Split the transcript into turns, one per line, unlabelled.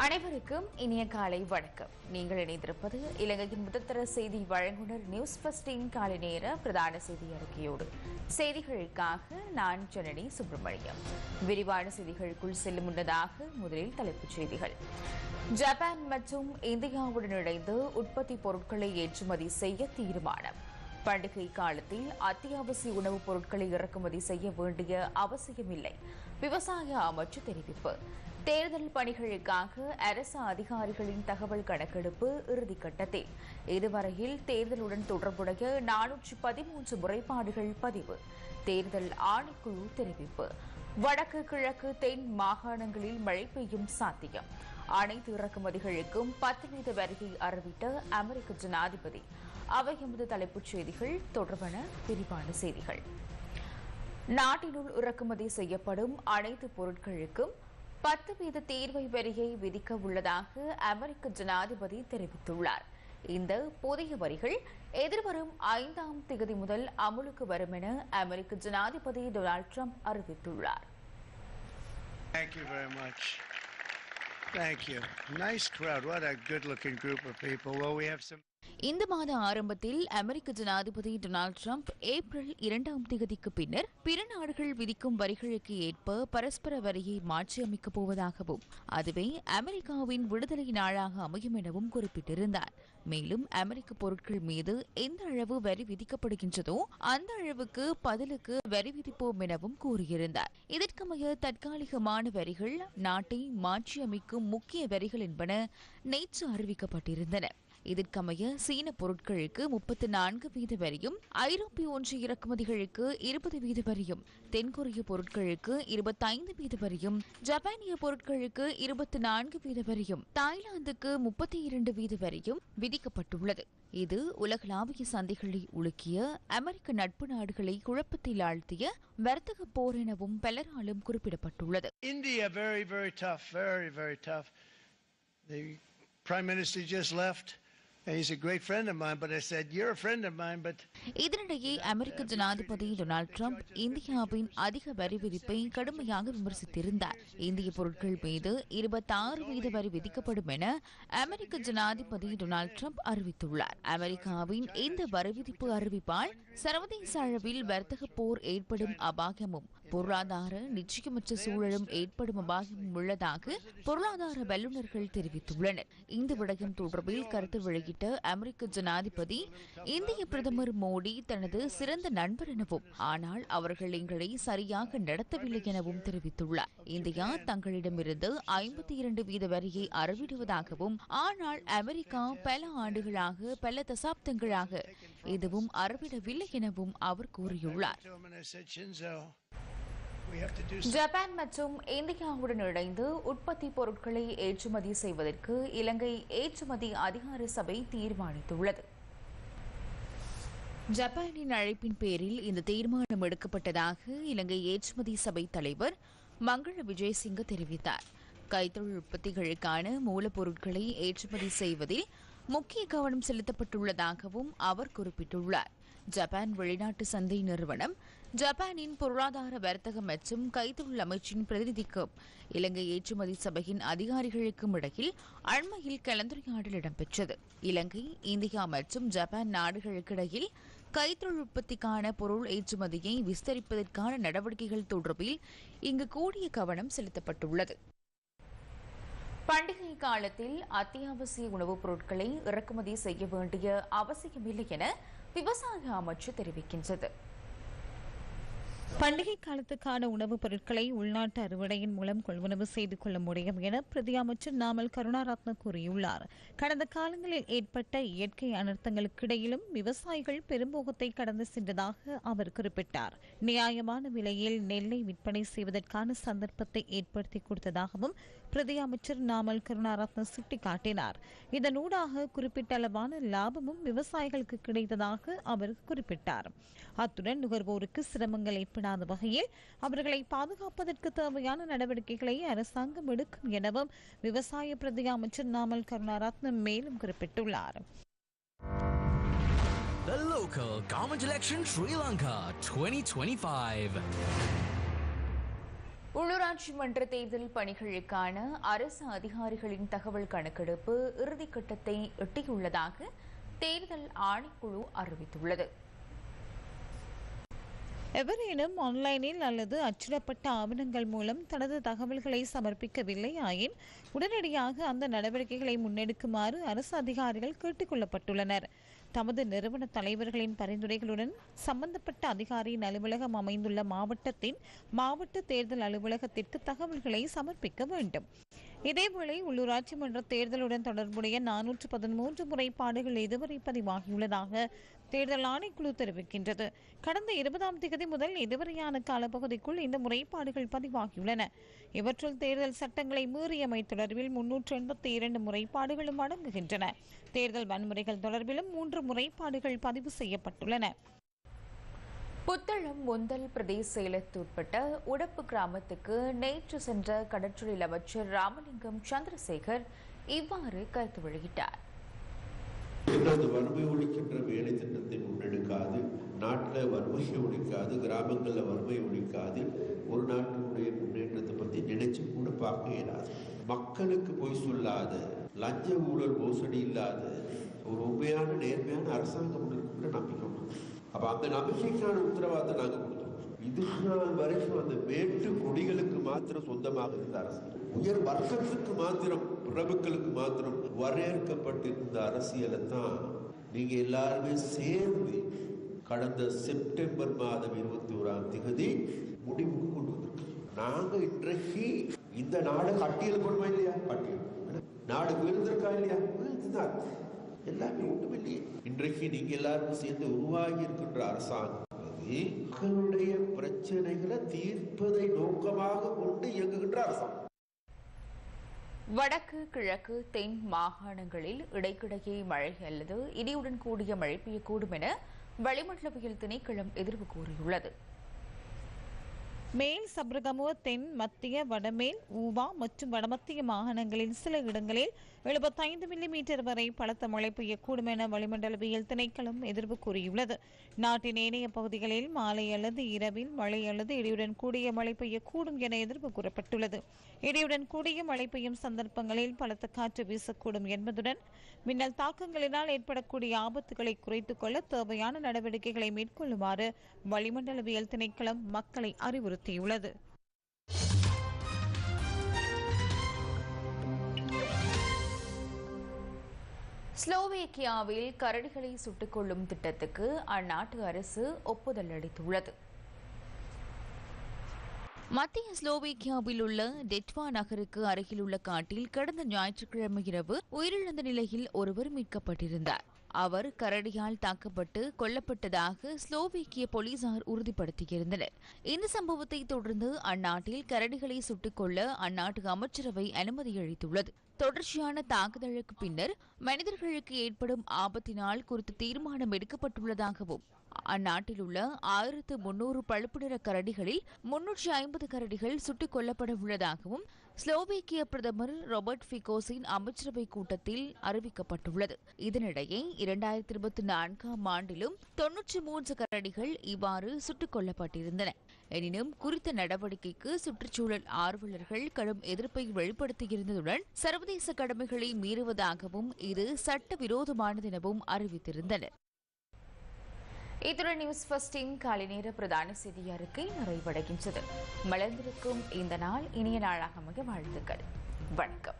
அனைவருக்கும் இனிய காலை வணக்கம். நீங்கள் இணைந்திருப்பது இலங்கையின் முதற்தர செய்தி வழங்குனர் நியூஸ் பஸ்டின் காலை நேர பிரதான செய்தி அறிக்கையோடு. செய்திகளுக்காக நான் ஜனனி சுப்பிரமணியம். விரிவான செய்திகளுக்குள் செல்லும் முன்னதாக முதலில் தலைப்புச் செய்திகள். ஜப்பான் மற்றும் இந்தியாவுடன் இணைந்து உற்பத்தி பொருட்களை ஏற்றுமதி செய்ய தீர்மானம். பண்டிகை காலத்தில் அத்தியாவசிய உணவுப் பொருட்களை இறக்குமதி செய்ய வேண்டிய அவசியமில்லை. விவசாய அமைச்சு தெரிவிப்பு. தேர்தல் பணிகளுக்காக அரசு அதிகாரிகளின் தகவல் கணக்கெடுப்பு இறுதிக்கட்டத்தில். இதுவரையில் தேர்தலுடன் தொடர்புடைய நானூற்று பதிமூன்று முறைப்பாடுகள் பதிவு. தேர்தல் ஆணைக்குழு தெரிவிப்பு. வடக்கு கிழக்கு தென் மாகாணங்களில் மழை பெய்யும் சாத்தியம். அனைத்து இறக்குமதிகளுக்கும் பத்து வீத வரியை அறிவித்த அமெரிக்க ஜனாதிபதி. அவை எமது தலைப்புச் செய்திகள். தொடர்பான விரிவான செய்திகள். நாட்டினுள் இறக்குமதி செய்யப்படும் அனைத்து பொருட்களுக்கும் பத்து வீத தீர்வை வரியை விதிக்க உள்ளதாக அமெரிக்க ஜனாதிபதி தெரிவித்துள்ளார் இந்த புதிய வரிகள் எதிர்வரும் ஐந்தாம் தேதி முதல் அமலுக்கு வரும் என அமெரிக்க ஜனாதிபதி டொனால்ட் ட்ரம்ப் அறிவித்துள்ளார்
Thank you very much. Thank you. Nice crowd. What a good looking group of people. Well, we have some.
இந்த மாத ஆரம்பத்தில் அமெரிக்க ஜனாதிபதி டொனால்ட் ட்ரம்ப் ஏப்ரல் இரண்டாம் தேதிக்கு பின்னர் பிற நாடுகள் விதிக்கும் வரிகளுக்கு ஏற்ப பரஸ்பர வரியை மாற்றியமைக்கப் போவதாகவும் அதுவே அமெரிக்காவின் விடுதலை நாளாக அமையும் எனவும் குறிப்பிட்டிருந்தார். மேலும் அமெரிக்க பொருட்கள் மீது எந்த அளவு வரி விதிக்கப்படுகின்றதோ அந்த அளவுக்கு பதிலுக்கு வரி விதிப்போம் எனவும் கூறியிருந்தார். இதற்கமைய தற்காலிகமான வரிகள் நாட்டை மாற்றியமைக்கும் முக்கிய வரிகள் என்பன நேற்று அறிவிக்கப்பட்டிருந்தன. இதற்கமைய சீன பொருட்களுக்கு முப்பத்தி நான்கு வீத வரியும் ஐரோப்பிய ஒன்றிய இறக்குமதிகளுக்கு இருபது வீத வரியும் தென்கொரிய பொருட்களுக்கு இருபத்தைந்து வீத வரியும் ஜப்பானிய பொருட்களுக்கு இருபத்தி நான்கு வீத வரியும் தாய்லாந்துக்கு முப்பத்தி இரண்டு வீத வரியும் விதிக்கப்பட்டுள்ளது இது உலகளாவிய சந்தைகளை உலுக்கிய அமெரிக்க நட்பு நாடுகளை குழப்பத்தில் ஆழ்த்திய வர்த்தக போர் எனவும் பலராலும் குறிப்பிடப்பட்டுள்ளது
India very, very tough. Very, very tough. The Prime Minister just left.
இதனிடையே அமெரிக்க ஜனாதிபதி டொனால்டு ட்ரம்ப் இந்தியாவின் அதிக வரி விதிப்பை கடுமையாக விமர்சித்திருந்தார். இந்திய பொருட்கள் மீது இருபத்தாறு வீத வரி விதிக்கப்படும் என அமெரிக்க ஜனாதிபதி டொனால்டு ட்ரம்ப் அறிவித்துள்ளார். அமெரிக்காவின் இந்த வரி விதிப்பு அறிவிப்பால் சர்வதேச அளவில் வர்த்தக போர் ஏற்படும் அபாயமும் பொருளாதார நிச்சயமற்ற சூழலும் ஏற்படும் அபாயமும் உள்ளதாக பொருளாதார வல்லுநர்கள் தெரிவித்துள்ளனர். இந்த விடயம் தொடர்பில் கருத்து வெளியிட்டு அமெரிக்க ஜனாதிபதி இந்திய பிரதமர் மோடி தனது சிறந்த நண்பர் எனவும் ஆனால் அவர்கள் எங்களை சரியாக நடத்தவில்லை எனவும் தெரிவித்துள்ளார். இந்தியா தங்களிடமிருந்து ஐம்பத்தி இரண்டு வீத வரியை அறவிடுவதாகவும் ஆனால் அமெரிக்கா பல ஆண்டுகளாக பல தசாப்தங்களாக எதுவும் அறவிடவில்லை எனவும் அவர் கூறியுள்ளார். ஜப்பான் மற்றும் இந்தியாவுடன் இணைந்து உற்பத்தி பொருட்களை ஏற்றுமதி செய்வதற்கு இலங்கை ஏற்றுமதி அதிகார சபை தீர்மானித்துள்ளது. ஜப்பானின் அழைப்பின் பேரில் இந்த தீர்மானம் எடுக்கப்பட்டதாக இலங்கை ஏற்றுமதி சபை தலைவர் மங்கள விஜயசிங்க தெரிவித்தார். கைத்தொழில் உற்பத்திகளுக்கான மூலப்பொருட்களை ஏற்றுமதி செய்வதில் முக்கிய கவனம் செலுத்தப்பட்டுள்ளதாகவும் அவர் குறிப்பிட்டுள்ளார். ஜப்பான் வெளிநாட்டு சந்தை நிறுவனம் ஜப்பானின் பொருளாதார வர்த்தக மற்றும் கைத்தொழில் அமைச்சின் பிரதிநிதிக்கும் இலங்கை ஏற்றுமதி சபையின் அதிகாரிகளுக்கும் இடையில் அண்மையில் கலந்துரையாடல் இடம்பெற்றது. இலங்கை இந்தியா மற்றும் ஜப்பான் நாடுகளுக்கிடையில் கைத்தொழில் உற்பத்திக்கான பொருள் ஏற்றுமதியை விஸ்தரிப்பதற்கான நடவடிக்கைகள் தொடர்பில் இங்கு கூடிய கவனம் செலுத்தப்பட்டுள்ளது. பண்டிகை காலத்தில் அத்தியாவசிய உணவுப் பொருட்களை இறக்குமதி செய்ய வேண்டிய அவசியமில்லை என விவசாய அமைச்சு தெரிவிக்கின்றது.
பண்டிகை காலத்துக்கான உணவுப் பொருட்களை உள்நாட்டு அறுவடையின் மூலம் கொள்வனவு செய்து கொள்ள முடியும் என பிரதி அமைச்சர் நாமல் கருணாரத்ன கூறியுள்ளார். கடந்த காலங்களில் ஏற்பட்ட இயற்கை அனர்த்தங்களுக்கிடையிலும் விவசாயிகள் பெரும்போகத்தை கடந்து சென்றதாக அவர் குறிப்பிட்டார். நியாயமான விலையில் நெல்லை விற்பனை செய்வதற்கான சந்தர்ப்பத்தை ஏற்படுத்தி கொடுத்ததாகவும் பிரதி அமைச்சர் நாமல் கருணாரத்ன சுட்டிக்காட்டினார். இதனூடாக குறிப்பிட்ட அளவான லாபமும் விவசாயிகளுக்கு கிடைத்ததாக அவர் குறிப்பிட்டார். அத்துடன் நுகர்வோருக்கு சிரமங்கள் ஏற்படாத வகையில் அவர்களை பாதுகாப்பதற்கு தேவையான நடவடிக்கைகளை அரசாங்கம் எடுக்கும் எனவும் விவசாய பிரதி அமைச்சர் நாமல் கருணாரத்னம் மேலும் குறிப்பிட்டுள்ளார்.
The local government election Sri Lanka 2025.
உள்ளூராட்சி மன்ற தேர்தல் பணிகளுக்கான அரசு அதிகாரிகளின் தகவல் கணக்கெடுப்பு இறுதிக்கட்டத்தை எட்டியுள்ளதாக தேர்தல் ஆணைக்குழு அறிவித்துள்ளது.
எவரேனும் ஆன்லைனில் அல்லது அச்சிடப்பட்ட ஆவணங்கள் மூலம் தனது தகவல்களை சமர்ப்பிக்கவில்லை ஆயின் உடனடியாக அந்த நடவடிக்கைகளை முன்னெடுக்குமாறு அரசு அதிகாரிகள் கேட்டுக் கொள்ளப்பட்டுள்ளனர். தமது நிறுவன தலைவர்களின் பரிந்துரைகளுடன் சம்பந்தப்பட்ட அதிகாரியின் அலுவலகம் அமைந்துள்ள மாவட்டத்தின் மாவட்ட தேர்தல் அலுவலகத்திற்கு தகவல்களை சமர்ப்பிக்க வேண்டும். இதேவேளை உள்ளூராட்சி மன்ற தேர்தலுடன் தொடர்புடைய நானூற்று பதிமூன்று முறைப்பாடுகள் இதுவரை பதிவாகியுள்ளதாக தேர்தல் ஆணைக்குழு தெரிவிக்கின்றது. கடந்த இருபதாம் தேதி முதல் இதுவரையான காலப்பகுதிக்குள் இந்த முறைப்பாடுகள் பதிவாகியுள்ளன. இவற்றுள் தேர்தல் சட்டங்களை மீறியமை தொடர்பில் முன்னூற்று எண்பத்தி இரண்டு முறைப்பாடுகளும் அடங்குகின்றன தேர்தல் வன்முறைகள் தொடர்பிலும் மூன்று முறைப்பாடுகள் பதிவு செய்யப்பட்டுள்ளன.
புத்தளம் ஒந்தல் பிரதேச செயலத்துட்பட்ட உடப்பு கிராமத்துக்கு நேற்று சென்ற கடற்றொழில் அமைச்சர் ராமலிங்கம் சந்திரசேகர் இவ்வாறு கருத்து வெளியிட்டார்.
எங்களது வறுமை ஒழிக்கின்ற வேலை திட்டத்தை முன்னெடுக்காது நாட்டில் வறுமையை ஒழிக்காது கிராமங்களில் வறுமை ஒழிக்காது ஒரு நாட்டினுடைய முன்னேற்றத்தை பற்றி நினைச்சு கூட பார்க்க இயலாது. மக்களுக்கு போய் சொல்லாத லஞ்ச ஊழல் மோசடி இல்லாத ஒரு உண்மையான நேர்மையான அரசாங்கம் இருக்குன்ற நம்பிக்கை அப்ப அந்த நம்பிக்கைக்கான உத்தரவாதத்தை நாங்க கொடுத்தோம் இதுக்கு நாள் வரைக்கும் அந்த மேட்டு கொடிகளுக்கு மாத்திரம் சொந்தமாக இருந்த அரசு. உயர் வர்க்கத்துக்கு மாத்திரம் பிரபுக்களுக்கு மாத்திரம் வரையறுக்கப்பட்டிருந்த அரசியலை தான் நீங்க எல்லாருமே சேர்ந்து கடந்த செப்டம்பர் மாதம் இருபத்தி ஓராம் தேதி முடிவுக்கு கொண்டு வந்திருக்கோம் நாங்க இன்றைக்கு இந்த நாடு கட்டியல் கொடுமை இல்லையா? பட்டியல். நாடு விழுந்திருக்கா இல்லையா? விழுந்துதான் எல்லாமே ஒன்றுமில்லையே இன்றைக்கு நீங்க எல்லாரும் சேர்ந்து உருவாகி இருக்கின்ற அரசாங்கம் மக்களுடைய பிரச்சனைகளை தீர்ப்பதை நோக்கமாக கொண்டு இயங்குகின்ற அரசாங்கம்.
வடக்கு கிழக்கு தென் மாகாணங்களில் இடைக்கிடையே மழை அல்லது இடியுடன் கூடிய மழை பெய்யக்கூடும் என வளிமண்டலவியல் திணைக்களம் எதிர்வு கூறியுள்ளது.
மேல் சப்ரகமுவ தென் மத்திய வடமேல் ஊவா மற்றும் வடமத்திய மாகாணங்களின் சில இடங்களில் எழுபத்தைந்து மில்லிமீட்டர் வரை பலத்த மழை பெய்யக்கூடும் என வளிமண்டலவியல் திணைக்களம் எதிர்ப்பு கூறியுள்ளது. நாட்டின் ஏனைய பகுதிகளில் மாலை அல்லது இரவில் மழை அல்லது இடியுடன் கூடிய மழை பெய்யக்கூடும் என எதிர்ப்பு கூறப்பட்டுள்ளது. இடியுடன் கூடிய மழை பெய்யும் சந்தர்ப்பங்களில் பலத்த காற்று வீசக்கூடும் என்பதுடன் மின்னல் தாக்கங்களினால் ஏற்படக்கூடிய ஆபத்துகளை குறைத்துக் கொள்ள தேவையான நடவடிக்கைகளை மேற்கொள்ளுமாறு வளிமண்டலவியல் திணைக்களம் மக்களை அறிவுறுத்தியுள்ளது.
ஸ்லோவேக்கியாவில் கரடிகளை சுட்டுக் கொள்ளும் திட்டத்துக்கு அந்நாட்டு அரசு ஒப்புதல் அளித்துள்ளது. மத்திய ஸ்லோவேக்கியாவில் உள்ள டெட்வா நகருக்கு அருகில் உள்ள காட்டில் கடந்த ஞாயிற்றுக்கிழமை இரவு உயிரிழந்த நிலையில் ஒருவர் மீட்கப்பட்டிருந்தார். அவர் கரடியால் தாக்கப்பட்டு கொல்லப்பட்டதாக ஸ்லோவேக்கிய போலீசார் உறுதிப்படுத்தியிருந்தனர். இந்த சம்பவத்தை தொடர்ந்து அந்நாட்டில் கரடிகளை சுட்டுக் கொள்ள அந்நாட்டு அமைச்சரவை அனுமதி அளித்துள்ளது. தொடர்ச்சியான தாக்குதலுக்கு பின்னர் மனிதர்களுக்கு ஏற்படும் ஆபத்தினால் குறித்த தீர்மானம் எடுக்கப்பட்டுள்ளதாகவும் அந்நாட்டில் உள்ள ஆயிரத்து முன்னூறு பழுப்பு நிற கரடிகளில் முன்னூற்றி ஐம்பது கரடிகள் சுட்டுக் கொல்லப்பட உள்ளதாகவும் ஸ்லோவேக்கிய பிரதமர் ராபர்ட் ஃபிகோஸின் அமைச்சரவை கூட்டத்தில் அறிவிக்கப்பட்டுள்ளது. இதனிடையே இரண்டாயிரத்தி இருபத்தி நான்காம் ஆண்டிலும் தொன்னூற்றி மூன்று கரடிகள் இவ்வாறு சுட்டுக் கொல்லப்பட்டிருந்தன எனினும் குறித்த நடவடிக்கைக்கு சுற்றுச்சூழல் ஆர்வலர்கள் கடும் எதிர்ப்பை வெளிப்படுத்தியிருந்ததுடன் சர்வதேச கடமைகளை மீறுவதாகவும் இது சட்டவிரோதமானது எனவும் அறிவித்திருந்தனர். இத்துடன் நியூஸ் ஃபஸ்டின் காலை நேர பிரதான செய்தி அறிக்கை நிறைவடைகின்றது. மலர்ந்திருக்கும் இந்த நாள் இனிய நாளாக மிக வாழ்த்துக்கள். வணக்கம்.